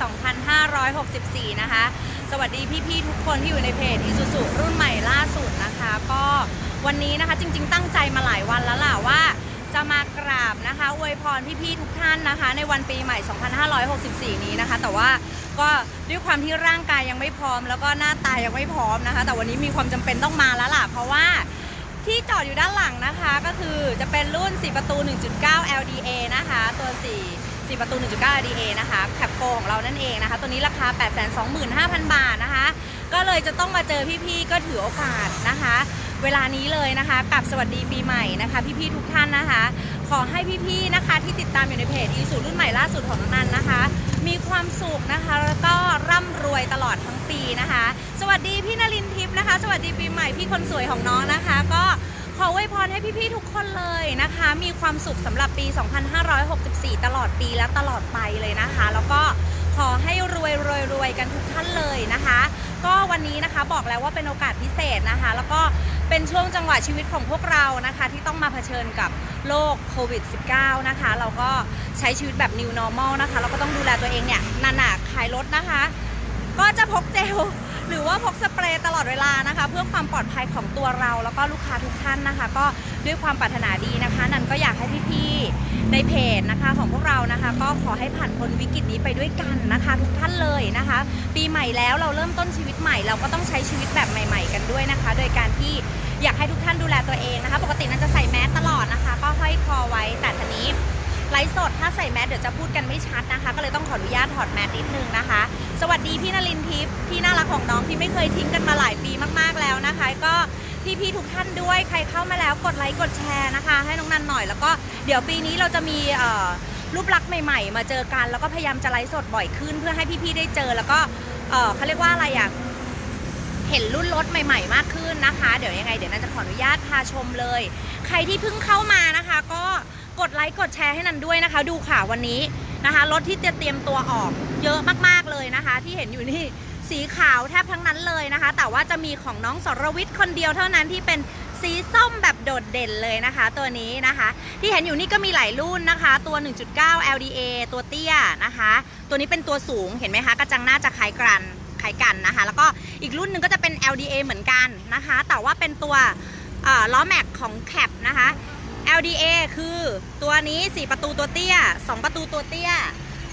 2564 นะคะ สวัสดีพี่ๆทุกคนที่อยู่ในเพจ Isuzu รุ่นใหม่ล่าสุดนะคะ ก็วันนี้นะคะจริง ๆ ตั้งใจมาหลายวันแล้วล่ะว่า จะมากราบนะคะอวยพรพี่ๆทุกท่านนะคะ ในวันปีใหม่ 2564 นี้นะคะ แต่ว่าก็ด้วยความที่ร่างกายยังไม่พร้อม แล้วก็หน้าตายังไม่พร้อมนะคะ แต่วันนี้มีความจำเป็นต้องมาแล้วล่ะ เพราะว่าที่จอดอยู่ด้านหลังนะคะก็คือจะเป็นรุ่น 4 ประตู 1.9 LDA นะคะ ตัว 4 4 ประตู 1.9 LDA นะคะแคป นั่นเองนะคะ ตัวนี้ราคา 825,000 บาทนะคะ ก็เลยจะต้องมาเจอพี่ๆก็ถือโอกาสนะคะ เวลานี้เลยนะคะกับสวัสดีปีใหม่นะคะ พี่ๆทุกท่านนะคะ ขอให้พี่ๆนะคะที่ติดตามอยู่ในเพจอีสูรุ่นใหม่ล่าสุดของนันนะคะ มีความสุขนะคะแล้วก็ร่ำรวยตลอดทั้งปีนะคะ สวัสดีพี่นลินทิพย์นะคะ สวัสดีปีใหม่พี่คนสวยของน้องนะคะ ก็ขออวยพรให้พี่ๆทุกคนเลยนะคะ มีความสุขสำหรับปี 2564 ตลอดปีและตลอดไปเลยนะคะ แล้วก็ ขอให้รวยรวยรวยกันทุกท่านเลยนะคะ ก็วันนี้นะคะบอกแล้วว่าเป็นโอกาสพิเศษนะคะ แล้วก็เป็นช่วงจังหวะชีวิตของพวกเรานะคะ ที่ต้องมาเผชิญกับโรคโควิด -19 นะคะ เราก็ใช้ชีวิตแบบ new normal นะคะ เราก็ต้องดูแลตัวเองเนี่ยนานๆขายรถนะคะ ก็จะพกเจล หรือว่าพกสเปรย์ตลอดเวลานะคะ เพื่อความปลอดภัยของตัวเราแล้วก็ลูกค้าทุกท่านนะคะ ก็ด้วยความปรารถนาดีนะคะ นันก็อยากให้พี่ๆในเพจนะคะของพวกเรานะคะ ก็ขอให้ผ่านพ้นวิกฤตนี้ไปด้วยกันนะคะ ทุกท่านเลยนะคะ ปีใหม่แล้วเราเริ่มต้นชีวิตใหม่เราก็ต้องใช้ชีวิตแบบใหม่ ๆ กันด้วยนะคะ โดยการที่อยากให้ทุกท่านดูแลตัวเองนะคะ ปกตินันจะใส่แมสตลอดนะคะ ก็ห้อยคอไว้แต่ทีนี้ ไลฟ์สดถ้าใส่แมสเดี๋ยวจะพูดกันไม่ชัดนะคะ ก็เลยต้องขออนุญาตถอดแมสนิดนึงนะคะ สวัสดีพี่นลินทิพย์พี่น่ารักของน้องที่ไม่เคยทิ้งกันมาหลายปีมากๆแล้วนะคะ ก็พี่ๆทุกท่านด้วยใครเข้ามาแล้วกดไลค์กดแชร์นะคะ ให้น้องนันหน่อย แล้วก็เดี๋ยวปีนี้เราจะมีรูปลักษณ์ใหม่ ๆ มาเจอกัน แล้วก็พยายามจะไลฟ์สดบ่อยขึ้น เพื่อให้พี่ๆได้เจอแล้วก็เอ่อเขาเรียกว่าอะไรอะเห็นรุ่นรถใหม่ๆ มากขึ้นนะคะ เดี๋ยวยังไงเดี๋ยวนันจะขออนุญาตพาชมเลย ใครที่เพิ่งเข้ามานะคะ ก็ กดไลค์กดแชร์ให้นันด้วยนะคะ ดูค่ะวันนี้นะคะรถที่จะเตรียมตัวออกเยอะมากๆเลยนะคะ ที่เห็นอยู่นี่สีขาวแทบทั้งนั้นเลยนะคะ แต่ว่าจะมีของน้องสรวิทย์คนเดียวเท่านั้นที่เป็นสีส้มแบบโดดเด่นเลยนะคะ ตัวนี้นะคะ ที่เห็นอยู่นี่ก็มีหลายรุ่นนะคะ ตัว 1.9 LDA ตัวเตี้ยนะคะ ตัวนี้เป็นตัวสูงเห็นไหมคะกระจังหน้าจะคล้ายกันคล้ายกันนะคะ แล้วก็อีกรุ่นหนึ่งก็จะเป็น LDA เหมือนกันนะคะ แต่ว่าเป็นตัวล้อแม็กของแคปนะคะ LDA คือตัวนี้ 4 ประตูตัวเตี้ย 2 ประตูตัวเตี้ย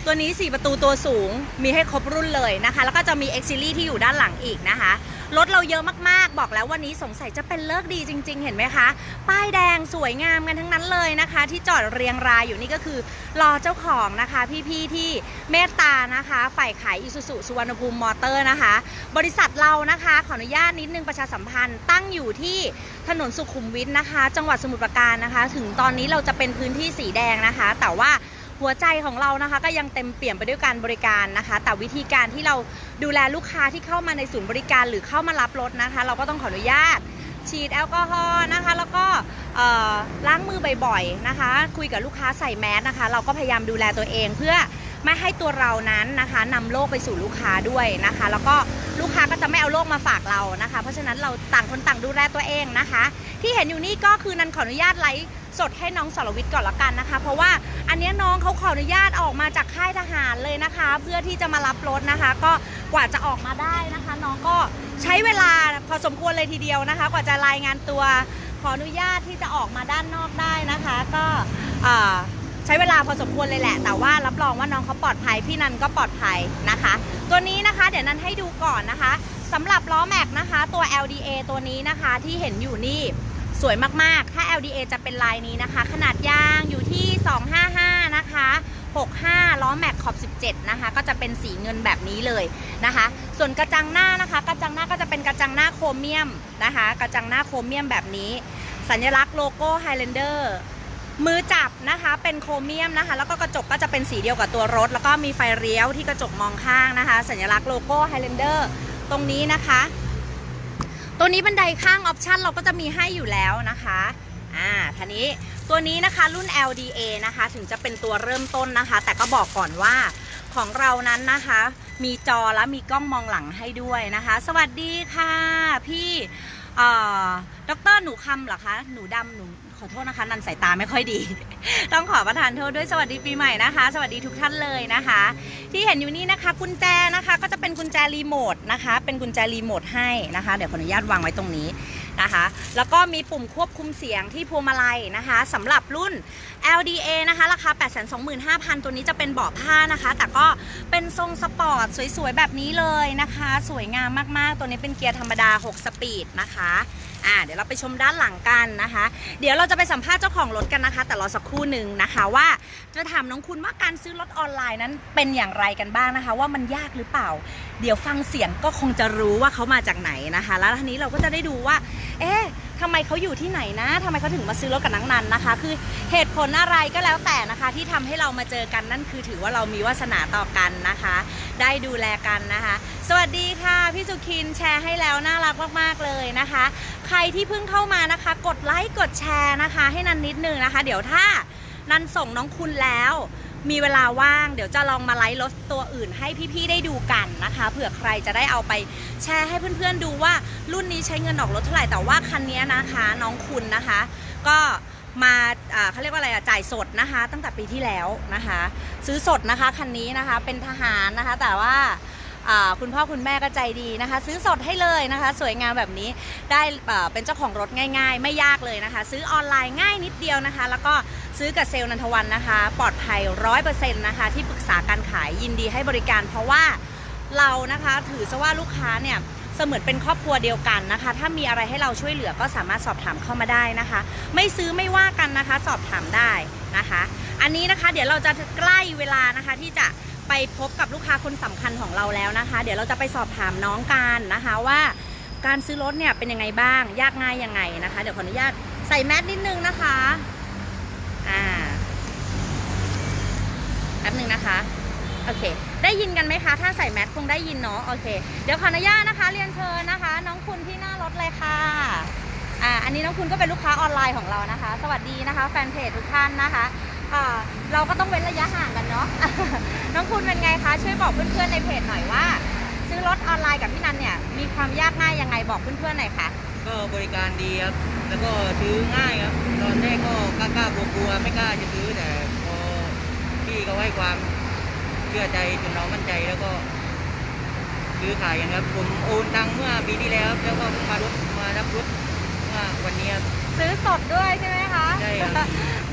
ตัวนี้ 4 ประตูตัวสูง มีให้ครบรุ่นเลยนะคะ แล้วก็จะมี X Series ที่อยู่ด้านหลังอีกนะคะ รถเราเยอะมากๆ บอกแล้ววันนี้สงสัยจะเป็นเลิกดีจริง ๆ เห็นไหมคะ ป้ายแดงสวยงามกันทั้งนั้นเลยนะคะ ที่จอดเรียงรายอยู่นี่ก็คือรอเจ้าของนะคะ พี่ๆที่เมตตานะคะ ฝ่ายขายอิสุสุสุวรรณภูมิมอเตอร์นะคะ บริษัทเรานะคะขออนุญาตนิดนึงประชาสัมพันธ์ตั้งอยู่ที่ถนนสุขุมวิทนะคะ จังหวัดสมุทรปราการนะคะ ถึงตอนนี้เราจะเป็นพื้นที่สีแดงนะคะ แต่ว่า หัวใจของเรานะคะก็ยังเต็มเปี่ยมไปด้วยการบริการนะคะ แต่วิธีการที่เราดูแลลูกค้าที่เข้ามาในศูนย์บริการหรือเข้ามารับรถนะคะ เราก็ต้องขออนุญาต ฉีดแอลกอฮอล์นะคะ แล้วก็ล้างมือบ่อยๆนะคะ คุยกับลูกค้าใส่แมสนะคะ เราก็พยายามดูแลตัวเองเพื่อไม่ให้ตัวเรานั้นนะคะนำโรคไปสู่ลูกค้าด้วยนะคะ แล้วก็ ลูกค้าก็จะไม่เอาโรคมาฝากเรานะคะ เพราะฉะนั้นเราต่างคนต่างดูแลตัวเองนะคะ ที่เห็นอยู่นี่ก็คือนันขออนุญาตไลฟ์สดให้น้องสรวิทย์ก่อนละกันนะคะ เพราะว่าอันเนี้ยน้องเขาขออนุญาตออกมาจากค่ายทหารเลยนะคะ เพื่อที่จะมารับรถนะคะ ก็กว่าจะออกมาได้นะคะ น้องก็ใช้เวลาพอสมควรเลยทีเดียวนะคะ กว่าจะรายงานตัวขออนุญาตที่จะออกมาด้านนอกได้นะคะ ก็อ่อ ใช้เวลาพอสมควรเลยแหละ แต่ว่ารับรองว่าน้องเขาปลอดภัยพี่นันก็ปลอดภัยนะคะ ตัวนี้นะคะ เดี๋ยวนันให้ดูก่อนนะคะสำหรับล้อแม็กนะคะ ตัว LDA ตัวนี้นะคะที่เห็นอยู่นี่สวยมากๆ ถ้า LDA จะเป็นลายนี้นะคะ ขนาดยางอยู่ที่ 255 นะคะ 65 ล้อแม็กขอบ 17 นะคะ ก็จะเป็นสีเงินแบบนี้เลยนะคะ ส่วนกระจังหน้านะคะ กระจังหน้าก็จะเป็นกระจังหน้าโครเมียมนะคะ กระจังหน้าโครเมียมแบบนี้ สัญลักษณ์โลโก้ Highlander มือจับนะคะเป็นโครเมียมนะคะ แล้วก็กระจกก็จะเป็นสีเดียวกับตัวรถ แล้วก็มีไฟเลี้ยวที่กระจกมองข้างนะคะ สัญลักษณ์โลโก้ Highlander ตรงนี้นะคะ ตัวนี้บันไดข้างออปชันเราก็จะมีให้อยู่แล้วนะคะอ่าทีนี้ตัวนี้นะคะรุ่น LDA นะคะ ถึงจะเป็นตัวเริ่มต้นนะคะ แต่ก็บอกก่อนว่าของเรานั้นนะคะ มีจอและมีกล้องมองหลังให้ด้วยนะคะ สวัสดีค่ะ พี่เอ่อดรหนูคำเหรอคะ หนูดำหนู ขอโทษนะคะ นันสายตาไม่ค่อยดี ต้องขอประทานโทษด้วยสวัสดีปีใหม่นะคะ สวัสดีทุกท่านเลยนะคะ ที่เห็นอยู่นี่นะคะกุญแจนะคะก็จะเป็นกุญแจรีโมทนะคะ เป็นกุญแจรีโมทให้นะคะ เดี๋ยวขออนุญาตวางไว้ตรงนี้ นะคะ แล้วก็มีปุ่มควบคุมเสียงที่พวงมาลัยนะคะสำหรับรุ่น LDA นะคะ ราคา 825,000 ตัวนี้จะเป็นเบาะผ้านะคะ แต่ก็เป็นทรงสปอร์ตสวยๆ แบบนี้เลยนะคะ สวยงามมากๆ ตัวนี้เป็นเกียร์ธรรมดา 6 สปีดนะคะอ่าเดี๋ยวเราไปชมด้านหลังกันนะคะ เดี๋ยวเราจะไปสัมภาษณ์เจ้าของรถกันนะคะ แต่รอสักครู่หนึ่งนะคะว่าจะถามน้องคุณว่าการซื้อรถออนไลน์นั้นเป็นอย่างไรกันบ้างนะคะ ว่ามันยากหรือเปล่า เดี๋ยวฟังเสียงก็คงจะรู้ว่าเขามาจากไหนนะคะ แล้วทีนี้เราก็จะได้ดูว่า ทำไมเขาอยู่ที่ไหนนะทำไมเขาถึงมาซื้อรถกับนังนันนะคะ คือเหตุผลอะไรก็แล้วแต่นะคะ ที่ทำให้เรามาเจอกันนั่นคือถือว่าเรามีวาสนาต่อกันนะคะ ได้ดูแลกันนะคะ สวัสดีค่ะพี่สุคินแชร์ให้แล้วน่ารักมากๆเลยนะคะ ใครที่เพิ่งเข้ามานะคะ กดไลค์กดแชร์นะคะ ให้นันนิดนึงนะคะ เดี๋ยวถ้านันส่งน้องคุณแล้ว มีเวลาว่างเดี๋ยวจะลองมาไลฟ์รถตัวอื่นให้พี่ๆได้ดูกันนะคะเผื่อใครจะได้เอาไปแชร์ให้เพื่อนๆดูว่ารุ่นนี้ใช้เงินออกรถเท่าไหร่แต่ว่าคันนี้นะคะน้องคุณนะคะ ก็มาอ่าเขาเรียกว่าอะไรอะจ่ายสดนะคะ ตั้งแต่ปีที่แล้วนะคะ ซื้อสดนะคะคันนี้นะคะเป็นทหารนะคะแต่ว่า คุณพ่อคุณแม่ก็ใจดีนะคะ ซื้อสดให้เลยนะคะ สวยงามแบบนี้ได้เป็นเจ้าของรถง่าย ๆ ไม่ยากเลยนะคะ ซื้อออนไลน์ง่ายนิดเดียวนะคะ แล้วก็ซื้อกับเซลล์นันทวันนะคะ ปลอดภัยร้อยเปอร์เซ็นต์นะคะ ที่ปรึกษาการขายยินดีให้บริการ เพราะว่าเรานะคะถือซะว่าลูกค้าเนี่ยเสมือนเป็นครอบครัวเดียวกันนะคะ ถ้ามีอะไรให้เราช่วยเหลือก็สามารถสอบถามเข้ามาได้นะคะ ไม่ซื้อไม่ว่ากันนะคะ สอบถามได้นะคะ อันนี้นะคะเดี๋ยวเราจะใกล้เวลานะคะที่จะ ไปพบกับลูกค้าคนสำคัญของเราแล้วนะคะ เดี๋ยวเราจะไปสอบถามน้องการนะคะว่าการซื้อรถเนี่ยเป็นยังไงบ้าง ยากง่ายยังไงนะคะ เดี๋ยวขออนุญาตใส่แมสนิดนึงนะคะอ่าแป๊บนึงนะคะโอเค ได้ยินกันไหมคะ ถ้าใส่แมสคงได้ยินเนาะโอเค เดี๋ยวขออนุญาตนะคะ เรียนเชิญนะคะ น้องคุณที่หน้ารถเลยค่ะอ่าอันนี้น้องคุณก็เป็นลูกค้าออนไลน์ของเรานะคะ สวัสดีนะคะ แฟนเพจทุกท่านนะคะ เราก็ต้องเว้นระยะห่างกันเนาะ น้องคุณเป็นไงคะ ช่วยบอกเพื่อนๆในเพจหน่อยว่า ซื้อรถออนไลน์กับพี่นันเนี่ย มีความยากง่ายยังไงบอกเพื่อนๆหน่อยค่ะ ก็บริการดีครับ แล้วก็ซื้อง่ายครับ ตอนแรกก็กล้าๆกลัวๆไม่กล้าจะซื้อแต่พอพี่เขาให้ความเชื่อใจจนเรามั่นใจแล้วก็ซื้อขายกันครับ ผมโอนตังเมื่อปีที่แล้วแล้วก็เพิ่งมารถมารับรถเมื่อวันนี้ครับ ซื้อสดด้วยใช่ไหมคะ ใช่ครับ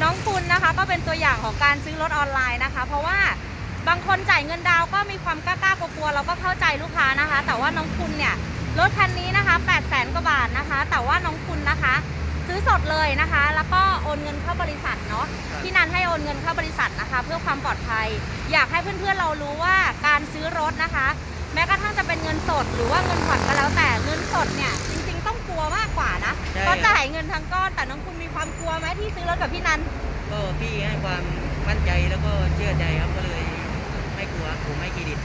น้องคุณนะคะ ก็เป็นตัวอย่างของการซื้อรถออนไลน์นะคะ เพราะว่าบางคนจ่ายเงินดาวน์ก็มีความกล้าๆกลัวๆเราก็เข้าใจลูกค้านะคะ แต่ว่าน้องคุณเนี่ยรถคันนี้นะคะ8 0 0แสนกว่าบาทนะคะ แต่ว่าน้องคุณนะคะ ซื้อสดเลยนะคะ แล้วก็โอนเงินเข้าบริษัทเนาะครับพี่นันให้โอนเงินเข้าบริษัทนะคะ เพื่อความปลอดภัย อยากให้เพื่อนๆเรารู้ว่าการซื้อรถนะคะ แม้กระทั่งจะเป็นเงินสดหรือว่าเงินผ่อนก็แล้วแต่เงินสดเนี่ยจริงๆต้องก ลัวมากกว่านะใช่เพราะจ่ายเงินทั้งก้อนแต่น้องคุณมีความกลัวไหมที่ซื้อรถกับพี่นันก็พี่ให้ความมั่นใจแล้วก็เชื่อใจครับก็เลยไม่กลัวผมให้เครดิต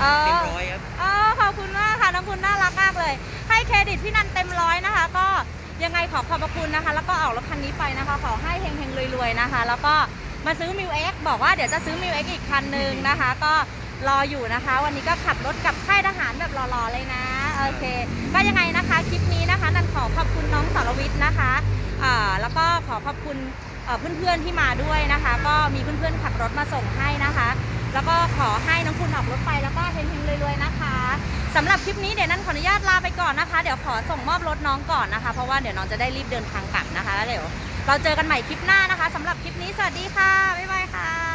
เอเต็มอร้อยครับ เออขอบคุณมากค่ะน้องคุณน่ารักมากเลย ให้เครดิตพี่นันเต็มร้อยนะคะ ก็ยังไงขอขอบพระคุณนะคะ แล้วก็ออกรถคันนี้ไปนะคะ ขอให้เฮงๆรวยๆนะคะ แล้วก็มาซื้อมิวเอ็กบอกว่าเดี๋ยวจะซื้อมิวเอ็กอีกคันหนึ่งนะคะ ก็รออยู่นะคะ วันนี้ก็ขับรถกับค่ายทหารแบบหล่อๆเลยนะ โอเค ก็ยังไงนะคะคลิปนี้นะคะนันขอขอบคุณน้องสรวิทย์นะคะแล้วก็ขอขอบคุณเอ่อเพื่อนๆที่มาด้วยนะคะ ก็มีเพื่อนๆขับรถมาส่งให้นะคะ แล้วก็ขอให้น้องคุณออกรถไปแล้วก็เฮงๆรวยๆนะคะสำหรับคลิปนี้เดี๋ยวนันขออนุญาตลาไปก่อนนะคะ เดี๋ยวขอส่งมอบรถน้องก่อนนะคะ เพราะว่าเดี๋ยวน้องจะได้รีบเดินทางกลับนะคะแล้วเดี๋ยวเราเจอกันใหม่คลิปหน้านะคะสำหรับคลิปนี้สวัสดีค่ะบ๊ายบายค่ะ